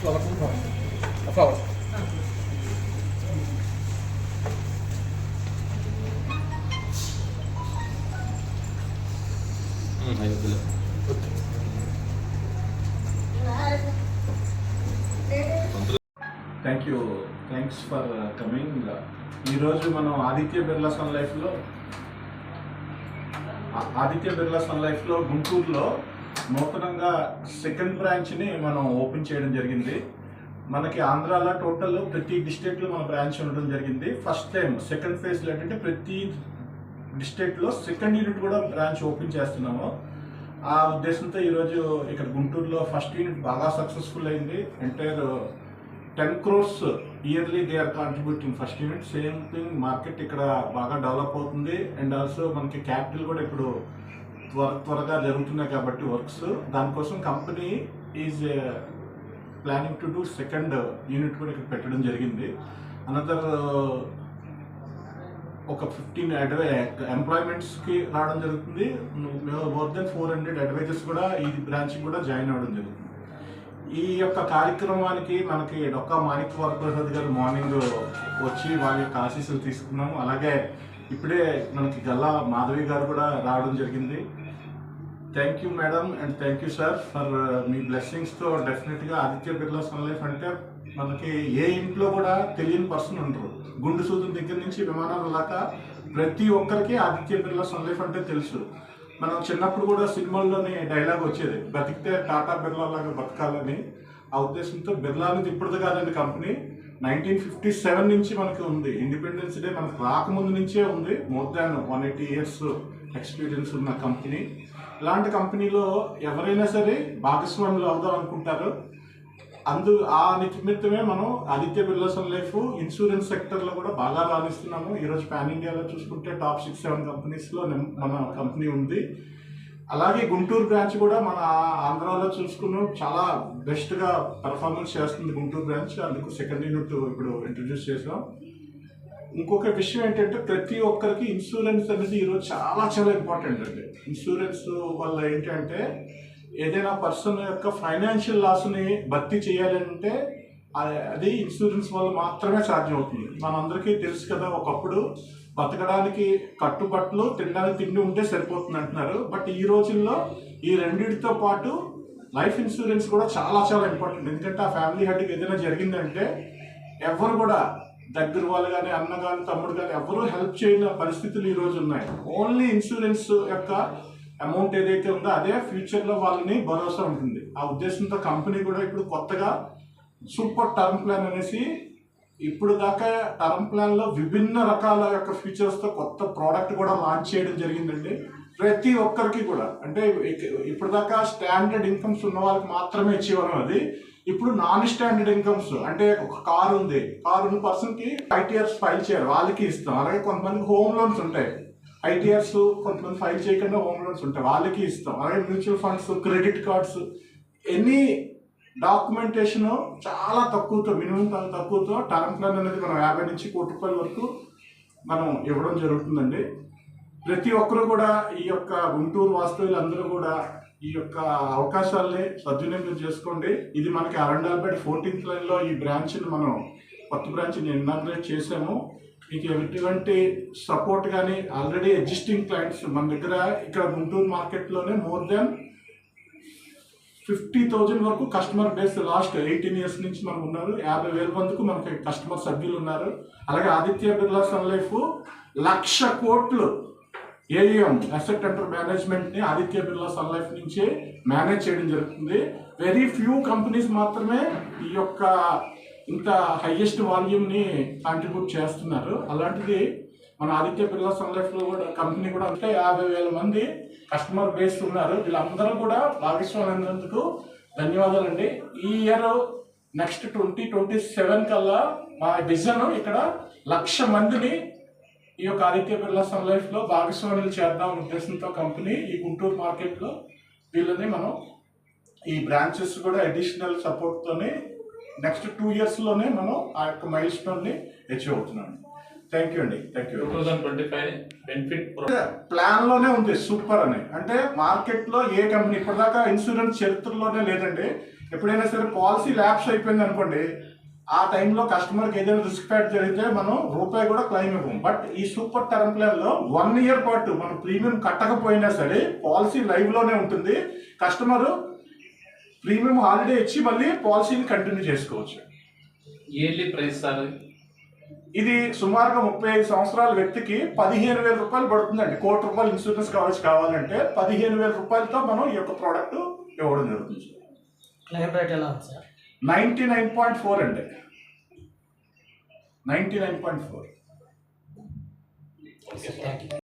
Flower flower thank you thanks for coming ఈరోజు మనం Aditya Birla sun లైఫ్లో ఆదిత్య బిర్లా సన్ లైఫ్లో గుంటూరులో నూతనంగా సెకండ్ బ్రాంచ్ని మనం ఓపెన్ చేయడం జరిగింది. మనకి ఆంధ్రాలో టోటల్ ప్రతి డిస్ట్రిక్ట్లో మన బ్రాంచ్ ఉండడం జరిగింది. ఫస్ట్ టైం సెకండ్ ఫేజ్లో ఏంటంటే ప్రతి డిస్ట్రిక్ట్లో సెకండ్ యూనిట్ కూడా బ్రాంచ్ ఓపెన్ చేస్తున్నాము. ఆ ఉద్దేశంతో ఈరోజు ఇక్కడ గుంటూరులో ఫస్ట్ యూనిట్ బాగా సక్సెస్ఫుల్ అయింది. Entire ten crores yearly they are contributing first unit same thing market ఇక్కడ బాగా డెవలప్ అవుతుంది. అండ్ ఆల్సో మనకి క్యాపిటల్ కూడా ఇప్పుడు త్వర త్వరగా జరుగుతున్నాయి కాబట్టి వర్క్స్. దానికోసం company is planning to do second unit కూడా ఇక్కడ పెట్టడం జరిగింది. అనదర్ ఒక ఫిఫ్టీన్ అడ్వై ఎంప్లాయ్మెంట్స్కి రావడం జరుగుతుంది. More than four hundred advisors కూడా ఈ బ్రాంచ్ కూడా జాయిన్ అవ్వడం జరుగుతుంది. ఈ యొక్క కార్యక్రమానికి మనకి డొక్కా మాణిక్ వరప్రసాద్ గారు మార్నింగ్ వచ్చి వాళ్ళ యొక్క ఆశీస్సులు తీసుకున్నాము. అలాగే ఇప్పుడే మనకి గల్లా మాధవి గారు కూడా రావడం జరిగింది. Thank you madam and thank you sir for మీ బ్లెస్సింగ్స్తో డెఫినెట్గా ఆదిత్య బిర్లా సన్ లైఫ్ అంటే మనకి ఏ ఇంట్లో కూడా తెలియని పర్సన్ ఉండరు. గుండు సూదం దగ్గర నుంచి విమానాలు దాకా ప్రతి ఒక్కరికి ఆదిత్య బిర్లా సన్ లైఫ్ అంటే తెలుసు. మనం చిన్నప్పుడు కూడా సినిమాల్లోనే డైలాగ్ వచ్చేది. బతికితే టాటా బిర్లా లాగా బతకాలని. ఆ ఉద్దేశంతో బిర్లా అనేది ఇప్పటిది కాదండి కంపెనీ. నైన్టీన్ ఫిఫ్టీ సెవెన్ నుంచి మనకి ఉంది. ఇండిపెండెన్స్ డే మనకు రాకముందు నుంచే ఉంది. More than one eighty years experience ఉన్న కంపెనీ. ఇలాంటి కంపెనీలో ఎవరైనా సరే భాగస్వాములు అవుదాం అనుకుంటారు. అందు ఆ నిమిత్తమే మనం ఆదిత్య బిర్లాసన్ లైఫ్ ఇన్సూరెన్స్ సెక్టర్లో కూడా బాగా రాణిస్తున్నాము. ఈరోజు పాన్ ఇండియాలో చూసుకుంటే టాప్ సిక్స్ సెవెన్ కంపెనీస్లో మన కంపెనీ ఉంది. అలాగే గుంటూరు బ్రాంచ్ కూడా మన ఆంధ్రాలో చూసుకున్నాం. చాలా బెస్ట్గా పర్ఫార్మెన్స్ చేస్తుంది గుంటూరు బ్రాంచ్. అందుకు సెకండ్ యూనిట్ ఇప్పుడు ఇంట్రడ్యూస్ చేసాం ఇంకొక విషయం ఏంటంటే ప్రతి ఒక్కరికి ఇన్సూరెన్స్ అనేది ఈరోజు చాలా చాలా ఇంపార్టెంట్ అండి. ఇన్సూరెన్స్ వల్ల ఏంటంటే ఏదైనా పర్సన్ యొక్క ఫైనాన్షియల్ లాస్ని భర్తీ చేయాలంటే అది ఇన్సూరెన్స్ వల్ల మాత్రమే సాధ్యం అవుతుంది. మనందరికీ తెలుసు కదా ఒకప్పుడు బతకడానికి కట్టుబట్టలు తినడానికి తిండి ఉంటే సరిపోతుంది అంటున్నారు. బట్ ఈ రోజుల్లో ఈ రెండింటితో పాటు లైఫ్ ఇన్సూరెన్స్ కూడా చాలా చాలా ఇంపార్టెంట్. ఎందుకంటే ఆ ఫ్యామిలీ హెడ్కి ఏదైనా జరిగిందంటే ఎవరు కూడా దగ్గర వాళ్ళు కానీ అన్న కానీ తమ్ముడు కానీ ఎవరు హెల్ప్ చేయని పరిస్థితులు ఈ రోజు ఉన్నాయి. ఓన్లీ ఇన్సూరెన్స్ యొక్క అమౌంట్ ఏదైతే ఉందో అదే ఫ్యూచర్లో వాళ్ళని భరోసా ఉంటుంది. ఆ ఉద్దేశంతో కంపెనీ కూడా ఇప్పుడు కొత్తగా సూపర్ టర్మ్ ప్లాన్ అనేసి ఇప్పుడు దాకా టర్మ్ ప్లాన్లో విభిన్న రకాల యొక్క ఫీచర్స్తో కొత్త ప్రోడక్ట్ కూడా లాంచ్ చేయడం జరిగిందండి. ప్రతి ఒక్కరికి కూడా. అంటే ఇప్పుడు దాకా స్టాండర్డ్ ఇన్కమ్స్ ఉన్న వాళ్ళకి మాత్రమే ఇచ్చేవాళ్ళం అది. ఇప్పుడు నాన్ స్టాండర్డ్ ఇన్కమ్స్ అంటే ఒక కార్ ఉంది. కార్ ఉన్న పర్సన్కి ఐటీఆర్స్ ఫైల్ చేయాలి. వాళ్ళకి ఇస్తాం. అలాగే కొంతమందికి హోమ్ లోన్స్ ఉంటాయి. ఐటీఆర్స్ కొంతమంది ఫైల్ చేయకుండా హోమ్ లోన్స్ ఉంటాయి. వాళ్ళకి ఇస్తాం. అలాగే mutual funds credit cards any documentation చాలా తక్కువతో మినిమం తక్కువతో టర్మ్ ప్లాన్ అనేది మనం యాభై నుంచి కోటి రూపాయల వరకు మనం ఇవ్వడం జరుగుతుందండి. ప్రతి ఒక్కరు కూడా ఈ యొక్క గుంటూరు వాస్తవ్యులందరూ కూడా ఈ యొక్క అవకాశాలని సద్వినియోగం చేసుకోండి. ఇది మనకి అరండాల్పేట ఫోర్టీన్త్ లైన్లో ఈ బ్రాంచ్ని మనం కొత్త బ్రాంచ్ని ఇనాగ్రేట్ చేసాము మీకు ఎటువంటి సపోర్ట్ కానీ ఆల్రెడీ ఎగ్జిస్టింగ్ క్లయింట్స్ మన దగ్గర ఇక్కడ గుంటూరు మార్కెట్లోనే మోర్ దెన్ ఫిఫ్టీ థౌజండ్ వరకు customer base last eighteen years నుంచి మనకు ఉన్నారు. యాభై వేల మందికి మనకి కస్టమర్ సభ్యులు ఉన్నారు. అలాగే ఆదిత్య బిర్లా సన్ లైఫ్ లక్ష కోట్లు AM asset under మేనేజ్మెంట్ని Aditya Birla Sun Life నుంచి మేనేజ్ చేయడం జరుగుతుంది. వెరీ ఫ్యూ కంపెనీస్ మాత్రమే ఈ యొక్క ఇంత హైయెస్ట్ వాల్యూమ్ని కాంట్రిబ్యూట్ చేస్తున్నారు. అలాంటిది మన ఆదిత్య బిర్లా సన్ లైఫ్లో కూడా కంపెనీ కూడా అంటే యాభై వేల మంది కస్టమర్ బేస్ ఉన్నారు. వీళ్ళందరూ కూడా భాగస్వామ్యందుకు ధన్యవాదాలండి. ఈ year next twenty twenty seven కల్లా మా విజన్ ఇక్కడ లక్ష మందిని ఈ యొక్క ఆదిత్య బిర్లా సన్ లైఫ్లో చేద్దాం ఉద్దేశంతో కంపెనీ ఈ గుంటూరు మార్కెట్లో వీళ్ళని మనం ఈ బ్రాంచెస్ కూడా అడిషనల్ సపోర్ట్ తోనే నెక్స్ట్ టూ ఇయర్స్లోనే మనం ఆ యొక్క మైల్ స్టోన్ని అచీవ్ అవుతున్నాం. థ్యాంక్ యూ అండి thank you two thousand twenty five benefit ప్లాన్లోనే ఉంది సూపర్ అని. అంటే మార్కెట్లో ఏ కంపెనీ ఇప్పటిదాకా ఇన్సూరెన్స్ చరిత్రలోనే లేదండి. ఎప్పుడైనా సరే పాలసీ ల్యాప్స్ అయిపోయింది అనుకోండి ఆ టైంలో కస్టమర్కి ఏదైనా రిస్క్ ఫ్యాక్ట్ జరిగితే మనం రూపాయి కూడా క్లెయిమ్ ఇవ్వం. బట్ ఈ సూపర్ టర్మ్ ప్లాన్లో వన్ ఇయర్ పాటు మనం ప్రీమియం కట్టకపోయినా సరే పాలసీ లైవ్లోనే ఉంటుంది. కస్టమర్ ప్రీమియం హాలిడే ఇచ్చి మళ్ళీ పాలసీని కంటిన్యూ చేసుకోవచ్చు. ఇయర్లీ ప్రైస్ సార్ ఇది సుమారుగా ముప్పై ఐదు సంవత్సరాల వ్యక్తికి పదిహేను వేల రూపాయలు పడుతుందండి. కోటి రూపాయలు ఇన్సూరెన్స్ కవరేజ్ కావాలంటే పదిహేను వేల రూపాయలతో మనం ఈ యొక్క ప్రోడక్ట్ ఇవ్వడం జరుగుతుంది క్లెయిమ్ రేట్ ఎలా ఉంది sir? Ninety nine point four అండి. Ninety nine point four.